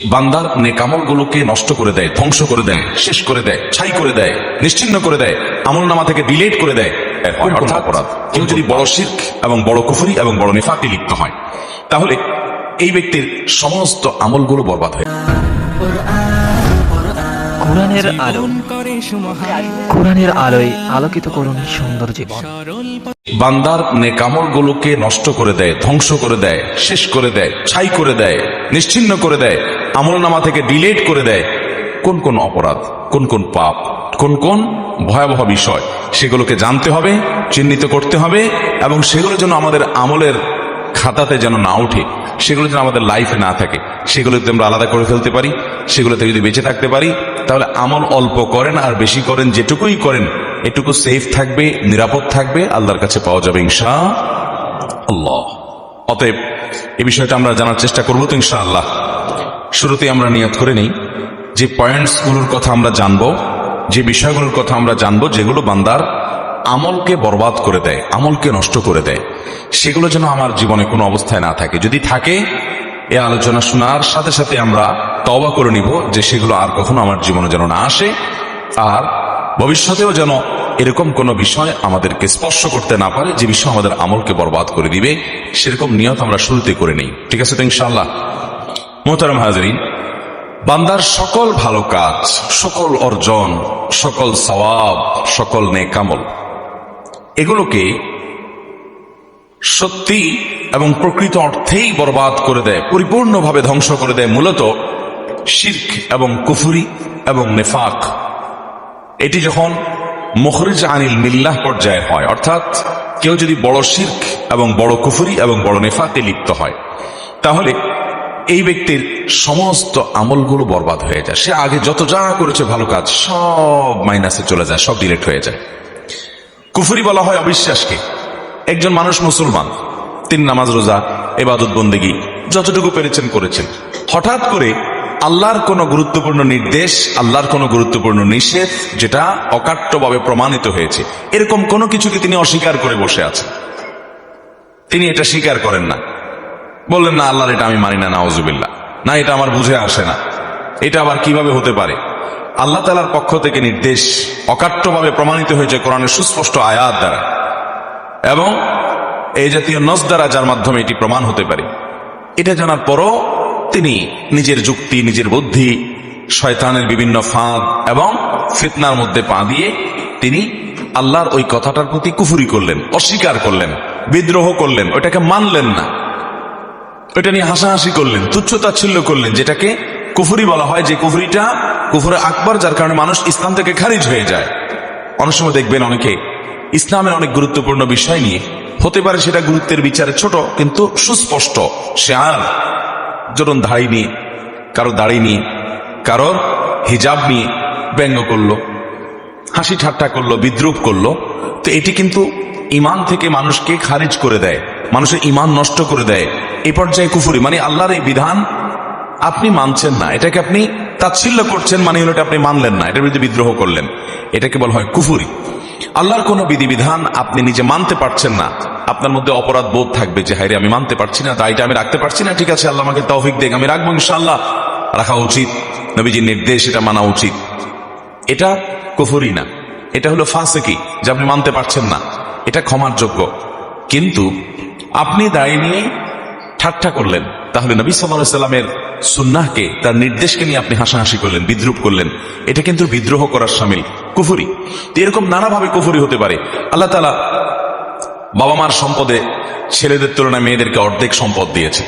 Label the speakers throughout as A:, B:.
A: বান্দার নেকামল গুলোকে নষ্ট করে দেয় ধ্বংস করে দেয় শেষ করে দেয় ছাই করে দেয় নিশ্চিন্ন করে দেয় আমল নামা থেকে ডিলেট করে দেয় অপরাধ কেউ যদি বড় শির্ক এবং বড় কুফরি এবং বড় নেফাকে লিপ্ত হয় তাহলে এই ব্যক্তির সমস্ত আমলগুলো বরবাদ হয়ে।
B: কোরআনের আলো কোরআনের আলোয় আলোকিত করুন সুন্দর জীবন
A: বান্দার নেকামল গুলোকে নষ্ট করে দেয় ধ্বংস করে দেয় শেষ করে দেয় ছাই করে দেয় নিশ্চিন্ন করে দেয় আমল নামা থেকে ডিলেট করে দেয়। কোন কোন অপরাধ, কোন কোন পাপ, কোন কোন ভয়াবহ বিষয়, সেগুলোকে জানতে হবে, চিহ্নিত করতে হবে, এবং সেগুলো যেন আমাদের আমলের খাতাতে যেন না ওঠে, সেগুলো যেন আমাদের লাইফে না থাকে, সেগুলো যদি আমরা আলাদা করে ফেলতে পারি সেগুলোতে যদি বেঁচে থাকতে পারি, তাহলে আমল অল্প করেন আর বেশি করেন, যেটুকুই করেন, এটুকু সেফ থাকবে, নিরাপদ থাকবে, আল্লাহর কাছে পাওয়া যাবে ইনশা আল্লাহ অতএব, এ বিষয়টা আমরা জানার চেষ্টা করব তো ইনশা আল্লাহ শুরুতে আমরা নিয়ত করে নিই। যে পয়েন্টসগুলোর কথা আমরা জানব, যে বিষয়গুলোর কথা আমরা জানব, যেগুলো বান্দার আমলকে বরবাদ করে দেয়, আমলকে নষ্ট করে দেয়, সেগুলো যেন আমার জীবনে কোনো অবস্থায় না থাকে। যদি থাকে, এ আলোচনা শোনার সাথে সাথে আমরা তবা করে নিব যে সেগুলো আর কখনো আমার জীবনে যেন না আসে, আর ভবিষ্যতেও যেন এরকম কোনো বিষয় আমাদেরকে স্পর্শ করতে না পারে, যে বিষয় আমাদের আমলকে বরবাদ করে দিবে, সেরকম নিয়ত আমরা শুরুতে করে নেই। ঠিক আছে তো ইনশাল্লাহ মোহতারাম হাজরিন, বান্দার সকল ভালো কাজ, সকল অর্জন, সকল সওয়াব, সকল নেকামল, এগুলোকে সত্যি এবং প্রকৃত অর্থেই বরবাদ করে দেয়, পরিপূর্ণভাবে ধ্বংস করে দেয়, মূলত শির্ক এবং কুফুরি এবং নেফাক। এটি যখন মুখরিজ আনিল মিল্লাহ পর্যায়ের হয়, অর্থাৎ কেউ যদি বড় শির্ক এবং বড় কুফুরি এবং বড় নেফাকে লিপ্ত হয়, তাহলে এই ব্যক্তির সমস্ত আমলগুলো বরবাদ হয়ে যায়। সে আগে যত যা করেছে ভালো কাজ, সব মাইনাসে চলে যায়, সব ডিলেট হয়ে যায়। কুফুরি বলা হয় অবিশ্বাসকে। একজন মানুষ মুসলমান, তিন নামাজ রোজা এবাদত বন্দেগী, যতটুকু পেরেছেন করেছেন। হঠাৎ করে আল্লাহর কোনো গুরুত্বপূর্ণ নির্দেশ, আল্লাহর কোনো গুরুত্বপূর্ণ নিষেধ, যেটা অকাট্যভাবে প্রমাণিত হয়েছে। এরকম কোনো কিছুকে তিনি অস্বীকার করে বসে আছেন। তিনি এটা স্বীকার করেন না। বললেন, না, আল্লাহর এটা আমি মানি না নাওজুবিল্লা না, এটা আমার বুঝে আসে না। এটা আবার কীভাবে হতে পারে? আল্লাহ তালার পক্ষ থেকে নির্দেশ অকাট্যভাবে প্রমাণিত হয়েছে কোরআনের সুস্পষ্ট আয়াত দ্বারা। এবং এই জাতীয় নস দ্বারা যার মাধ্যমে এটি প্রমাণ হতে পারে। এটা জানার পরও তিনি নিজের যুক্তি, নিজের বুদ্ধি, শয়তানের বিভিন্ন ফাঁদ এবং ফিতনার মধ্যে পা দিয়ে তিনি আল্লাহর ওই কথাটার প্রতি কুফুরি করলেন, অস্বীকার করলেন, বিদ্রোহ করলেন, ওইটাকে মানলেন না। ওইটা নিয়ে হাসাহাসি করলেন, তুচ্ছ তাচ্ছিল্য করলেন, যেটাকে কুফুরি বলা হয়, যে কুফুরিটা কুফুরে আকবর, যার কারণে মানুষ ইসলাম থেকে খারিজ হয়ে যায়। অনেক সময় দেখবেন অনেকে ইসলামের অনেক গুরুত্বপূর্ণ বিষয় নিয়ে, হতে পারে সেটা গুরুত্বের বিচারে ছোট, কিন্তু সুস্পষ্ট। সে আর ধরুন দাড়ি নিয়ে, কারও দাড়ি নিয়ে কারোর হিজাব নিয়ে ব্যঙ্গ করল, হাসি ঠাট্টা করল, বিদ্রুপ করল, তো এটি কিন্তু ইমান থেকে মানুষকে খারিজ করে দেয়, মানুষের ইমান নষ্ট করে দেয়। এই পর্যায়ে কুফুরি মানে আল্লাহর এই বিধান আপনি মানছেন না। এটাকে আপনি তাচ্ছিল্য করছেন মানে হলো আপনি মানলেন না। এটার বিরুদ্ধে বিদ্রোহ করলেন। এটাকে বলা হয় কুফুরি। আল্লাহর কোনো বিধিবিধান আপনি নিজে মানতে পারছেন না। আপনার মধ্যে অপরাধ বোধ থাকবে যে হাইরে আমি মানতে পারছি না, তাই আমি রাখতে পারছি না, ঠিক আছে, আল্লাহ আমাকে তৌফিক দেখ আমি রাখব ইনশাল্লাহ রাখা উচিত, নবীজির নির্দেশ, এটা মানা উচিত। এটা কুফুরি না। এটা হলো ফাঁসেকি, যে আপনি মানতে পারছেন না। এটা ক্ষমার যোগ্য। কিন্তু আপনি দাঁড়িয়ে নিয়ে ঠাট্টা করলেন। তাহলে নবী সাল্লাহ সাল্লামের সুন্নাহকে, তার নির্দেশকে নিয়ে আপনি হাসাহাসি করলেন, বিদ্রুপ করলেন। এটা কিন্তু বিদ্রোহ করার সামিল, কুফুরি। এরকম নানাভাবে কুফুরি হতে পারে। আল্লাহ তালা বাবা মার সম্পদে ছেলেদের তুলনায় মেয়েদেরকে অর্ধেক সম্পদ দিয়েছে।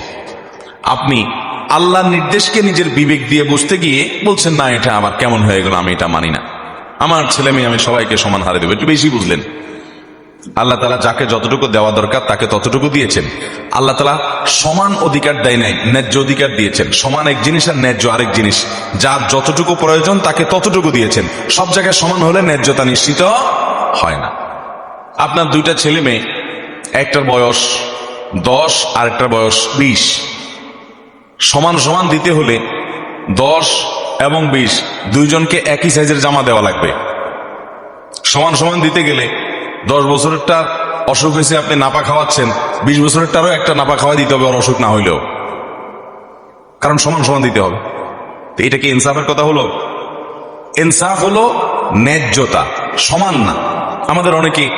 A: আপনি আল্লাহর নির্দেশকে নিজের বিবেক দিয়ে বুঝতে গিয়ে বলছেন, না, এটা আমার কেমন হয়ে গেল, আমি এটা মানি না। আমার ছেলে মেয়ে আমি সবাইকে সমান হারে দেবো। একটু বেশি বুঝলেন। আল্লাহ তালা যাকে যতটুকু দেওয়া দরকার তাকে ততটুকু দিয়েছেন। আল্লাহ তালা সমান অধিকার দেয় নাই, ন্যায্য অধিকার দিয়েছেন। সমান এক জিনিস আর ন্যায্য আরেক জিনিস। যার যতটুকু প্রয়োজন তাকে ততটুকু দিয়েছেন। সব জায়গায় সমান হলে ন্যায্যতা নিশ্চিত হয় না। আপনার দুইটা ছেলে মেয়ে, একটার বয়স দশ আর একটার বয়স বিশ। সমান সমান দিতে হলে দশ এবং বিশ, দুইজনকে একই সাইজের জামা দেওয়া লাগবে। সমান সমান দিতে গেলে দশ বছরেরটা অসুখ হয়েছে, আপনি নাপা খাওয়াচ্ছেন, বিশ বছরেরটারও একটা নাপা খাওয়া দিতে হবে, ওর অসুখ না হইলেও। কারণ সমান সমান দিতে হবে। তো এটা কি ইনসাফের কথা হলো? ইনসাফ হলো ন্যায্যতা, সমান না। আমাদের অনেকে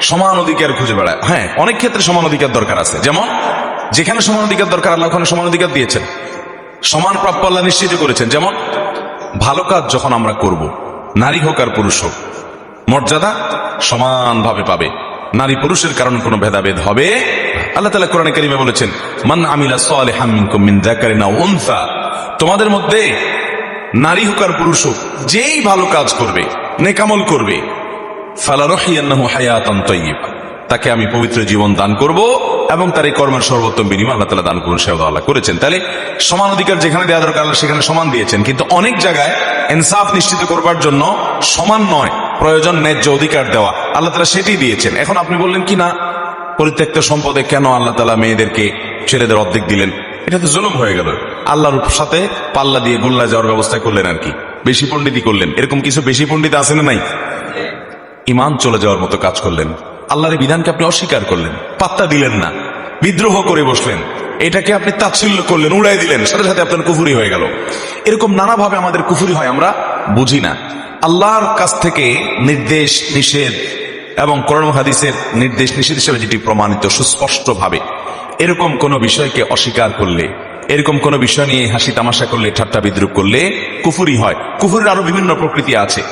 A: সমান অধিকার খুঁজে বেড়ায়। হ্যাঁ অনেক ক্ষেত্রে সমান অধিকার দরকার আছে। যেমন, যেখানে সমান অধিকার দরকার, আল্লাহ ওখানে সমান অধিকার দিয়েছেন। সমান প্রাপ্য আল্লাহ নিশ্চিত করেছেন। যেমন, ভালো কাজ যখন আমরা করব, নারী হোক আর পুরুষ হোক মর্যাদা সমানভাবে পাবে। নারী পুরুষের কারণে কোনো ভেদাভেদ হবে। আল্লাহ তালা কোরআন কারিমে বলেছেন, মান আমিলা তোমাদের মধ্যে নারী হোক আর পুরুষ হোক, যেই ভালো কাজ করবে, নেকামল করবে তাকে আমি পবিত্র জীবন দান করব এবং তার এই কর্মের সর্বোত্তম বিনিময় আল্লাহ তালা দান করুন সে আল্লাহ করেছেন। তাহলে সমান অধিকার যেখানে দেওয়া দরকার সেখানে সমান দিয়েছেন। কিন্তু অনেক জায়গায় ইনসাফ নিশ্চিত করবার জন্য সমান নয়। প্রয়োজন ন্যায্য অধিকার দেওয়া। আল্লাহ তালা সেটি দিয়েছেন। এখন আপনি বললেন, কি না? পরিত্যক্ত সম্পদে কেন আল্লাহ তালা মেয়েদেরকে ছেলেদের অর্ধেক দিলেন? এটা তো জুলুম হয়ে গেল। আল্লাহর সাথে পাল্লা দিয়ে গোল্লা যাওয়ার ব্যবস্থা করলেন আর কি। বেশি পণ্ডিতই করলেন। এরকম কিছু বেশি পণ্ডিত আছে না নাই? ইমান চলে যাওয়ার মতো কাজ করলেন। আল্লাহর বিধানকে আপনি অস্বীকার করলেন। পাত্তা দিলেন না। বিদ্রোহ করে বসলেন। এটাকে আপনি তাচ্ছিল্য করলেন, উড়াই দিলেন। সাথে সাথে আপনার কুফুরি হয়ে গেল। এরকম নানাভাবে আমাদের কুফুরি হয়, আমরা বুঝি না। আল্লাহর কাছ থেকে নির্দেশ নিষেধ এবং করণ হাদিসের নির্দেশ নিষেধ হিসেবে যেটি প্রমাণিত সুস্পষ্টভাবে, এরকম কোনো বিষয়কে অস্বীকার করলে, এরকম কোনো বিষয় নিয়ে হাসি তামাশা করলে, ঠাট্টা বিদ্রুপ করলে কুফুরি হয়। কুফুরের আরও বিভিন্ন প্রকৃতি আছে।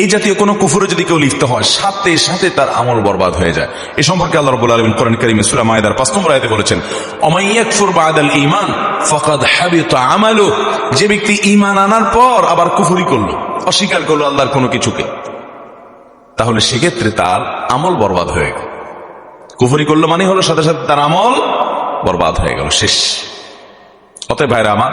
A: এই জাতীয় কোন কুফুরে যদি কেউ লিপ্ত হয়, সাথে সাথে তার আমল বরবাদ হয়ে যায়। এ সম্পর্কে আল্লাহ রাব্বুল আলামিন কোরআন কারীমে সূরা মায়েদার 5 নম্বর আয়াতে বলেছেন অমাইয়াকফুর বাদাল ঈমান, ফাকাদ হাবিতা আমালু। যে ব্যক্তি ঈমান আনার পর আবার কুফরি করল, অস্বীকার করল আল্লাহর কোনো কিছুকে, তাহলে সেক্ষেত্রে তার আমল বরবাদ হয়ে গেল। কুফরি করল মানে হলো সাথে সাথে তার আমল বরবাদ হয়ে গেল, শেষ। অতএব ভাইরা আমার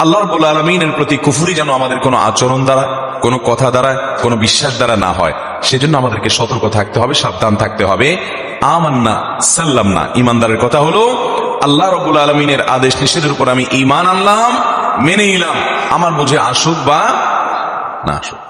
A: আল্লাহ রব্বুল আলমিনের প্রতি কুফুরি যেন আমাদের কোনো আচরণ দ্বারা, কোনো কথা দ্বারা, কোনো বিশ্বাস দ্বারা না হয়। সেজন্য আমাদেরকে সতর্ক থাকতে হবে, সাবধান থাকতে হবে। আমান্না সাল্লাম না ইমানদারের কথা হলো, আল্লাহ রবুল আলমিনের আদেশ নিষেধের উপর আমি ইমান আনলাম, মেনে নিলাম। আমার বুঝে আসুক বা না আসুক।